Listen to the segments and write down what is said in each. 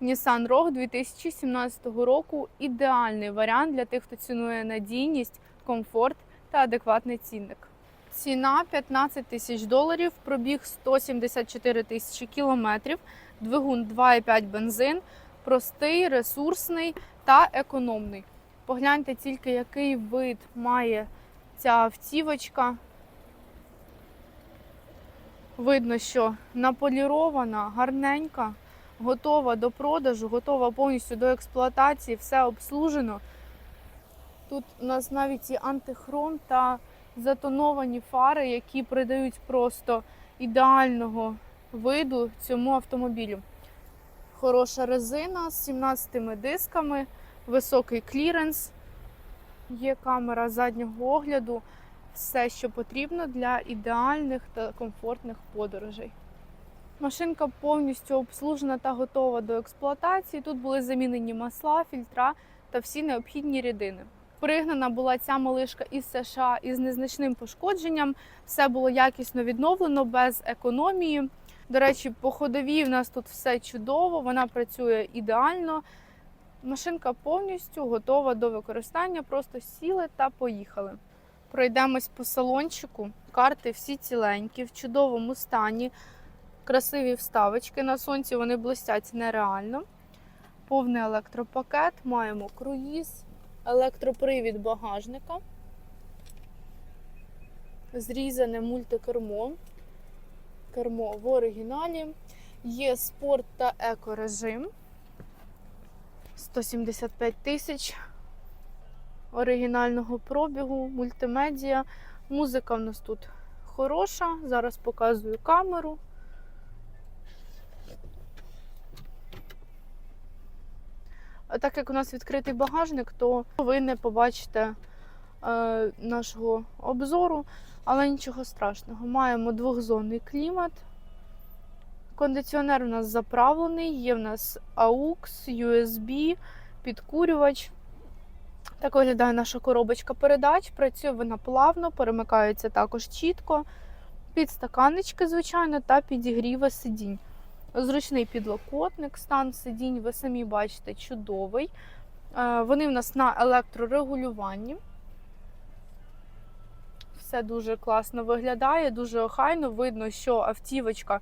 Nissan Rogue 2017 року ідеальний варіант для тих, хто цінує надійність, комфорт та адекватний цінник. Ціна 15 тисяч доларів, пробіг 174 тисячі кілометрів, двигун 2,5 бензин, простий, ресурсний та економний. Погляньте тільки, який вид має ця автівочка. Видно, що наполірована, гарненька, готова до продажу, готова повністю до експлуатації, все обслужено. Тут у нас навіть і антихром та затоновані фари, які придають просто ідеального виду цьому автомобілю. Хороша резина з 17 дисками, високий кліренс, є камера заднього огляду, все, що потрібно для ідеальних та комфортних подорожей. Машинка повністю обслужена та готова до експлуатації. Тут були замінені масла, фільтра та всі необхідні рідини. Пригнана була ця малишка із США із незначним пошкодженням. Все було якісно відновлено, без економії. До речі, по ходовій в нас тут все чудово, вона працює ідеально. Машинка повністю готова до використання, просто сіли та поїхали. Пройдемось по салончику. Карти всі ціленькі, в чудовому стані. Красиві вставочки на сонці, вони блистять нереально. Повний електропакет, маємо круїз, електропривід багажника, зрізане мультикермо, кермо в оригіналі, є спорт та екорежим. 175 тисяч оригінального пробігу, мультимедіа. Музика в нас тут хороша. Зараз показую камеру. Так як у нас відкритий багажник, то ви не побачите е, нашого обзору, але нічого страшного. Маємо двохзонний клімат. Кондиціонер у нас заправлений, є в нас AUX, USB, підкурювач. Так виглядає наша коробочка передач. Працює вона плавно, перемикається також чітко. Підстаканнички, звичайно, та підігріви сидінь. Зручний підлокотник, стан сидінь, ви самі бачите, чудовий. Е, Вони в нас на електрорегулюванні. Все дуже класно виглядає, дуже охайно. Видно, що автівочка,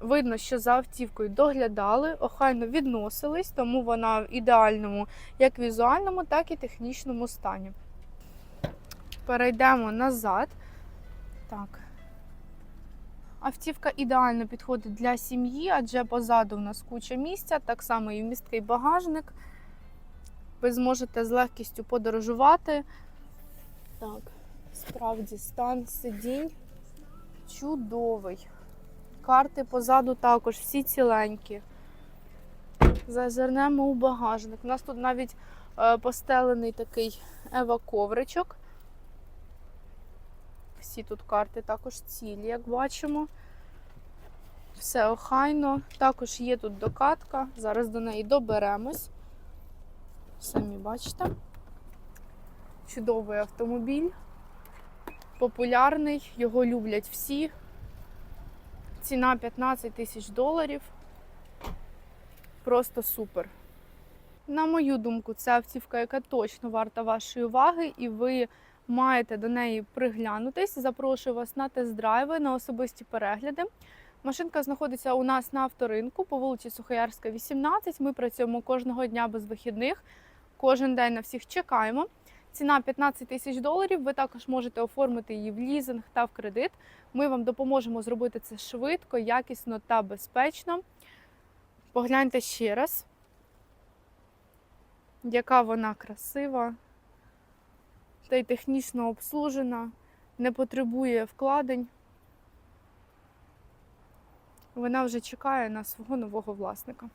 видно, що за автівкою доглядали, охайно відносились, тому вона в ідеальному як візуальному, так і технічному стані. Перейдемо назад. Так. Автівка ідеально підходить для сім'ї, адже позаду в нас куча місця, так само і місткий багажник. Ви зможете з легкістю подорожувати. Так, справді стан сидінь чудовий. Карти позаду також всі ціленькі. Зазирнемо у багажник. У нас тут навіть е, постелений такий ева-ковричок. Всі тут карти також цілі, як бачимо. Все охайно. Також є тут докатка. Зараз до неї доберемось. Самі бачите. Чудовий автомобіль. Популярний, його люблять всі. Ціна 15 тисяч доларів. Просто супер. На мою думку, це автівка, яка точно варта вашої уваги, і ви маєте до неї приглянутись. Запрошую вас на тест-драйви, на особисті перегляди. Машинка знаходиться у нас на авторинку по вулиці Сухоярська, 18. Ми працюємо кожного дня без вихідних. Кожен день на всіх чекаємо. Ціна 15 тисяч доларів. Ви також можете оформити її в лізинг та в кредит. Ми вам допоможемо зробити це швидко, якісно та безпечно. Погляньте ще раз, яка вона красива та й технічно обслужена, не потребує вкладень. Вона вже чекає на свого нового власника.